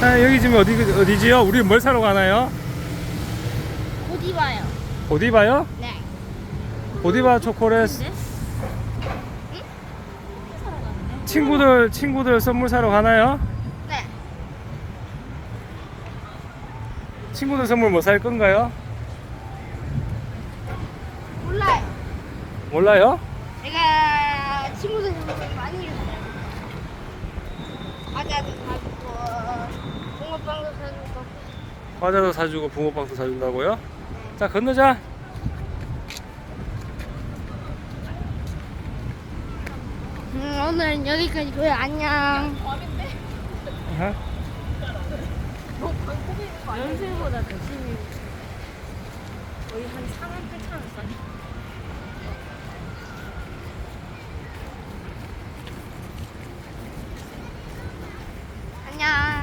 자, 여기 지금 어디, 어디지요? 우리 뭘 사러 가나요? 어디 봐요? 고디바요? 네. 고디바 초콜릿. 친구들, 친구들 선물 사러 가나요? 네. 친구들 선물 뭐 살 건가요? 몰라요. 몰라요? 제가 친구들 많이 있어요. 과자도 사주고, 과자도 사주고 붕어빵도 사준다고요? 자, 건너자. 음, 오늘은 여기까지고요. 안녕. 어? 연세보다 더 심해. 거의 한 4만 8천 원 싸. 안녕.